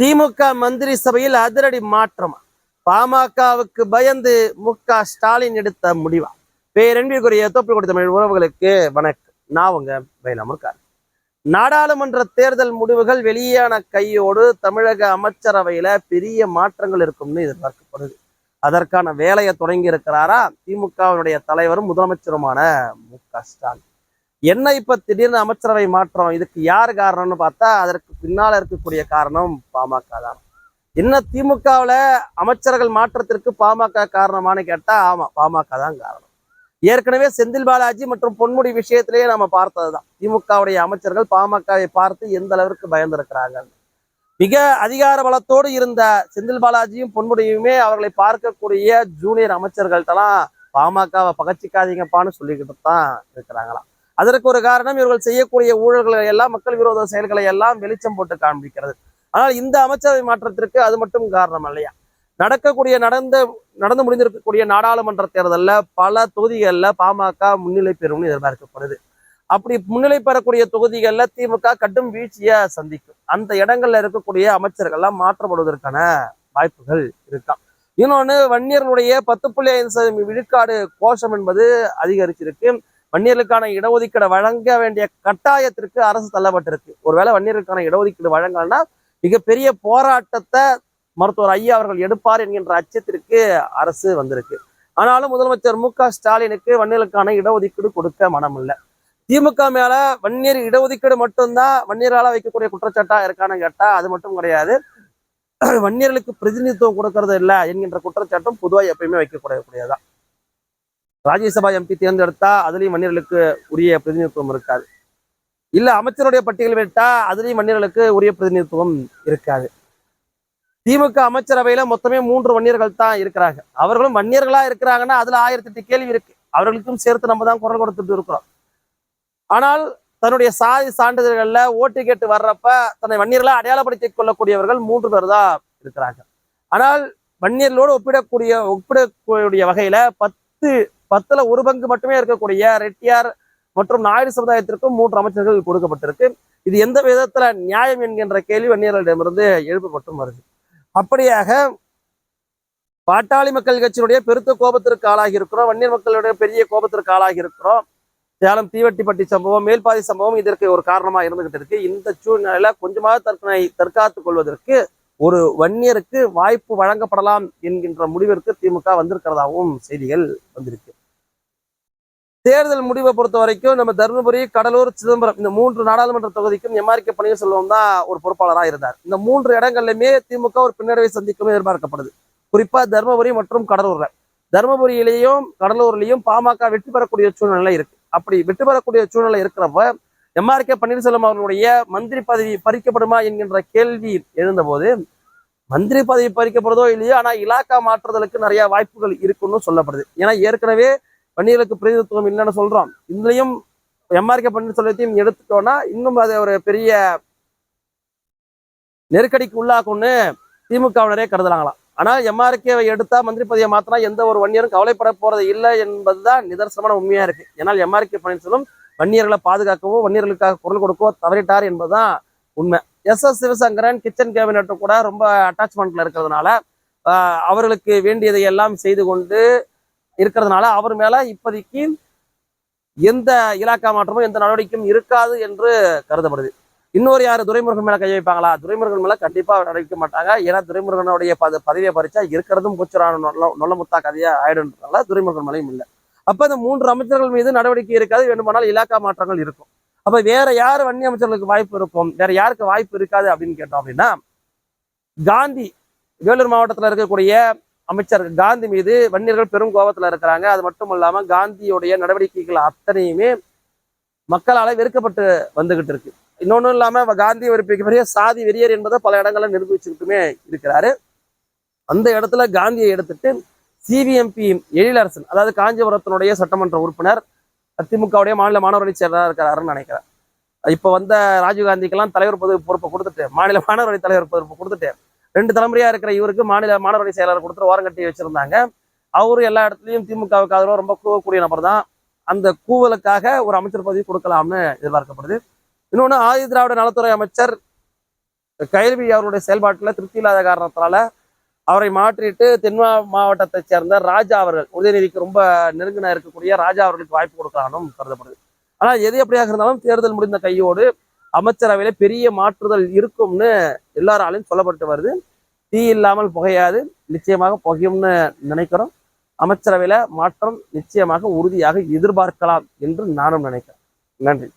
திமுக மந்திரி சபையில் அதிரடி மாற்றம். பாமகவுக்கு பயந்து மு க ஸ்டாலின் எடுத்த முடிவா? பேரன்பிற்குரிய தோப்பில் தமிழ் உறவுகளுக்கு வணக்கம். நான் உங்க பயிலமர்கார் நாடாளுமன்ற தேர்தல் முடிவுகள் வெளியான கையோடு தமிழக அமைச்சரவையில பெரிய மாற்றங்கள் இருக்கும்னு எதிர்பார்க்கப்படுது. அதற்கான வேலையை தொடங்கி இருக்கிறாரா? திமுகவினுடைய தலைவரும் முதலமைச்சருமான மு க ஸ்டாலின். என்ன இப்ப திடீர்னு அமைச்சரவை மாற்றம் இதுக்கு யார் காரணம்னு பார்த்தா அதற்கு பின்னால இருக்கக்கூடிய காரணம் பாமக தான். என்ன திமுகவுல அமைச்சர்கள் மாற்றத்திற்கு பாமக காரணமான்னு கேட்டா ஆமா பாமக தான் காரணம். ஏற்கனவே செந்தில் பாலாஜி மற்றும் பொன்முடி விஷயத்திலேயே நம்ம பார்த்தது தான் திமுகவுடைய அமைச்சர்கள் பாமகவை பார்த்து எந்த அளவிற்கு பயந்திருக்கிறாங்க. மிக அதிகார பலத்தோடு இருந்த செந்தில் பாலாஜியும் பொன்முடியுமே அவர்களை பார்க்கக்கூடிய ஜூனியர் அமைச்சர்கள்ட்டெல்லாம் பாமகவை பகச்சிக்காதீங்கப்பான்னு சொல்லிக்கிட்டு தான் இருக்கிறாங்களாம். அதற்கு ஒரு காரணம் இவர்கள் செய்யக்கூடிய ஊழல்களை எல்லாம் மக்கள் விரோத செயல்களை எல்லாம் வெளிச்சம் போட்டு காண்பிக்கிறது. ஆனால் இந்த அமைச்சரவை மாற்றத்திற்கு அது மட்டும் காரணம் இல்லையா நடக்கக்கூடிய நடந்த நடந்து முடிந்திருக்கக்கூடிய நாடாளுமன்ற தேர்தல்ல பல தொகுதிகளில் பாமக முன்னிலை பெறும்னு எதிர்பார்க்கப்படுது. அப்படி முன்னிலை பெறக்கூடிய தொகுதிகளில் திமுக கடும் வீழ்ச்சியை சந்திக்கும். அந்த இடங்கள்ல இருக்கக்கூடிய அமைச்சர்கள்லாம் மாற்றப்படுவதற்கான வாய்ப்புகள் இருக்காம் இன்னொன்று வன்னியர்களுடைய பத்து புள்ளி ஐந்து சதவீதம் விழுக்காடு கோஷம் என்பது அதிகரிச்சிருக்கு. வன்னியர்களுக்கான இடஒதுக்கீடு வழங்க வேண்டிய கட்டாயத்திற்கு அரசு தள்ளப்பட்டிருக்கு. ஒருவேளை வன்னியர்களுக்கான இடஒதுக்கீடு வழங்கலன்னா மிகப்பெரிய போராட்டத்தை மருத்துவர் ஐயா அவர்கள் எடுப்பார் என்கின்ற அச்சத்திற்கு அரசு வந்திருக்கு. ஆனாலும் முதலமைச்சர் மு க ஸ்டாலினுக்கு வன்னியர்களுக்கான இடஒதுக்கீடு கொடுக்க மனமில்லை. திமுக மேல வன்னியர் இடஒதுக்கீடு மட்டும்தான் வன்னியரால வைக்கக்கூடிய குற்றச்சாட்டா இருக்கான்னு கேட்டா அது மட்டும் கிடையாது. வன்னியர்களுக்கு பிரதிநிதித்துவம் கொடுக்கறது இல்லை என்கின்ற குற்றச்சாட்டும் பொதுவாக எப்பயுமே வைக்கக்கூடியதான் ராஜ்யசபா எம்பி தேர்ந்தெடுத்தா அதுலேயும் மன்னியர்களுக்கு உரிய பிரதிநிதித்துவம் இருக்காது. இல்ல அமைச்சருடைய பட்டியல் விட்டா அதுலயும் மன்னியர்களுக்கு உரிய பிரதிநிதித்துவம் இருக்காது. திமுக அமைச்சரவையில மொத்தமே மூன்று வன்னியர்கள் தான் இருக்கிறாங்க. அவர்களும் வன்னியர்களா இருக்கிறாங்கன்னா அதுல ஆயிரத்தி எட்டு கேள்வி இருக்கு. அவர்களுக்கும் சேர்த்து நம்ம தான் குரல் கொடுத்துட்டு இருக்கிறோம். ஆனால் தன்னுடைய சாதி சான்றிதழ்கள்ல ஓட்டு கேட்டு வர்றப்ப தன்னை வன்னியர்களா அடையாளப்படுத்திக் கொள்ளக்கூடியவர்கள் மூன்று பேர் தான் இருக்கிறாங்க. ஆனால் வன்னியர்களோடு ஒப்பிடக்கூடிய ஒப்பிடக்கூடிய வகையில பத்து பத்துல ஒரு பங்கு மட்டுமே இருக்கக்கூடிய ரெட்டியார் மற்றும் நாயுடு சமுதாயத்திற்கும் மூன்று அமைச்சர்கள் கொடுக்கப்பட்டிருக்கு. இது எந்த விதத்துல நியாயம் என்கின்ற கேள்வி வன்னியர்களிடமிருந்து எழுப்பப்பட்டும் வருது. அப்படியாக பாட்டாளி மக்கள் கட்சியினுடைய பெருத்த கோபத்திற்கு ஆளாகி இருக்கிறோம். வன்னியர் மக்களுடைய பெரிய கோபத்திற்கு ஆளாகி இருக்கிறோம். சேலம் தீவட்டிப்பட்டி சம்பவம் மேல்பாதி சம்பவம் இதற்கு ஒரு காரணமா இருந்துகிட்டு இருக்கு. இந்த சூழ்நிலையில கொஞ்சமாக தற்கனை தற்காத்துக் கொள்வதற்கு ஒரு வன்னியருக்கு வாய்ப்பு வழங்கப்படலாம் என்கின்ற முடிவிற்கு திமுக வந்திருக்கிறதாகவும் செய்திகள் வந்திருக்கு. தேர்தல் முடிவை பொறுத்த வரைக்கும் நம்ம தருமபுரி கடலூர் சிதம்பரம் இந்த மூன்று நாடாளுமன்ற தொகுதிக்கும் எம்ஆர்கே பன்னீர்செல்வம் தான் ஒரு பொறுப்பாளராக இருந்தார். இந்த மூன்று இடங்கள்லையுமே திமுக ஒரு பின்னடைவை சந்திக்கும் எதிர்பார்க்கப்படுது. குறிப்பா தருமபுரி மற்றும் கடலூர்ல. தருமபுரியிலையும் கடலூர்லயும் பாமக வெற்றி பெறக்கூடிய சூழ்நிலை இருக்கு. அப்படி வெற்றி பெறக்கூடிய சூழ்நிலை இருக்கிறப்ப எம்ஆர்கே பன்னீர்செல்வம் அவர்களுடைய மந்திரி பதவி பறிக்கப்படுமா என்கின்ற கேள்வி எழுந்தபோது மந்திரி பதவி பறிக்கப்படுதோ இல்லையோ ஆனா இலாக்கா மாற்றுதலுக்கு நிறைய வாய்ப்புகள் இருக்குன்னு சொல்லப்படுது. ஏன்னா ஏற்கனவே வன்னியர்களுக்கு பிரதிநிதித்துவம் இல்லைன்னு சொல்றோம். இதுலயும் எம்ஆர்கே பன்னீர்செல்வத்தையும் எடுத்துட்டோம்னா இன்னும் அதை ஒரு பெரிய நெருக்கடிக்கு உள்ளாக்கும்னு திமுகவினரே கருதுறாங்களாம். ஆனால் எம்ஆர்கேவை எடுத்தா மந்திரி பதவியை மாத்தினா எந்த ஒரு வன்னியரும் கவலைப்பட போறது இல்லை என்பதுதான் நிதர்சனமான உண்மையா இருக்கு. ஏன்னால் எம்ஆர்கே பன்னீர்செல்வம் வன்னியர்களை பாதுகாக்கவோ வன்னியர்களுக்காக குரல் கொடுக்கவோ தவறிட்டார் என்பதுதான் உண்மை. S S Sivasankaran kitchen cabinet கூட ரொம்ப அட்டாச்மெண்ட்ல இருக்கிறதுனால அவர்களுக்கு வேண்டியதை எல்லாம் செய்து கொண்டு இருக்கிறதுனால அவர் மேல இப்போதைக்கு எந்த இலாக்கா மாற்றமும் எந்த நடவடிக்கையும் இருக்காது என்று கருதப்படுது. இன்னொரு யார்? துரைமுருகன் மேல கை வைப்பாங்களா? துரைமுருகன் மேல கண்டிப்பா நடவடிக்க மாட்டாங்க. ஏன்னா துரைமுருகனுடைய பத பதவியை பறிச்சா இருக்கிறதும் பூச்சரான நொல்ல நொல்லமுத்தா கதையா ஆயிடுன்றதுனால துரைமுருகன் மேலையும் இல்லை. அப்ப இந்த மூன்று அமைச்சர்கள் மீது நடவடிக்கை இருக்காது. வேண்டுமானால் இலாக்கா மாற்றங்கள் இருக்கும். அப்ப வேற யார் வன்னி அமைச்சர்களுக்கு வாய்ப்பு இருக்கும்? வேற யாருக்கு வாய்ப்பு இருக்காது அப்படின்னு கேட்டோம் அப்படின்னா காந்தி வேலூர் மாவட்டத்தில் இருக்கக்கூடிய அமைச்சர் காந்தி மீது வன்னியர்கள் பெரும் கோபத்துல இருக்கிறாங்க. அது மட்டும் இல்லாமல் காந்தியுடைய நடவடிக்கைகள் அத்தனையுமே மக்களால் வெறுக்கப்பட்டு வந்துகிட்டு இருக்கு. இன்னொன்னும் இல்லாமல் காந்தி ஒரு பெரிய சாதி வெறியர் என்பதை பல இடங்களில் நிரூபிச்சுக்கிட்டுமே இருக்கிறாரு. அந்த இடத்துல காந்தியை எடுத்துட்டு சிவிஎம்பி எழிலரசன் அதாவது காஞ்சிபுரத்தினுடைய சட்டமன்ற உறுப்பினர் திமுகவுடைய மாநில மாணவரணி செயலராக இருக்கிறாருன்னு நினைக்கிறேன். இப்போ வந்த ராஜீவ்காந்திக்கெல்லாம் தலைவர் பதவி பொறுப்பை கொடுத்துட்டு மாநில மாணவரணி தலைவர் பொறுப்பை கொடுத்துட்டு ரெண்டு தலைமுறையா இருக்கிற இவருக்கு மாநில மாணவரணி செயலாளர் கொடுத்துட்டு ஓரம் கட்டி வச்சிருந்தாங்க. அவரு எல்லா இடத்துலையும் திமுகவுக்கு ஆதரவாக ரொம்ப கூவக்கூடிய நபர் தான். அந்த கூவலுக்காக ஒரு அமைச்சர் பதவி கொடுக்கலாம்னு எதிர்பார்க்கப்படுது. இன்னொன்று ஆதி திராவிட நலத்துறை அமைச்சர் கைல்வி அவருடைய செயல்பாட்டில் திருப்தி இல்லாத காரணத்தினால அவரை மாற்றிட்டு தென் மாவட்டத்தை சேர்ந்த ராஜா அவர்கள் உதயநிதிக்கு ரொம்ப நெருங்கின இருக்கக்கூடிய ராஜா அவர்களுக்கு வாய்ப்பு கொடுக்கலாம்னு கருதப்படுது. ஆனால் எது எப்படியாக இருந்தாலும் தேர்தல் முடிந்த கையோடு அமைச்சரவையில பெரிய மாற்றுதல் இருக்கும்னு எல்லாராலையும் சொல்லப்பட்டு வருது. தீ இல்லாமல் புகையாது. நிச்சயமாக புகையும்னு நினைக்கிறோம். அமைச்சரவையில மாற்றம் நிச்சயமாக உறுதியாக எதிர்பார்க்கலாம் என்று நானும் நினைக்கிறேன். நன்றி.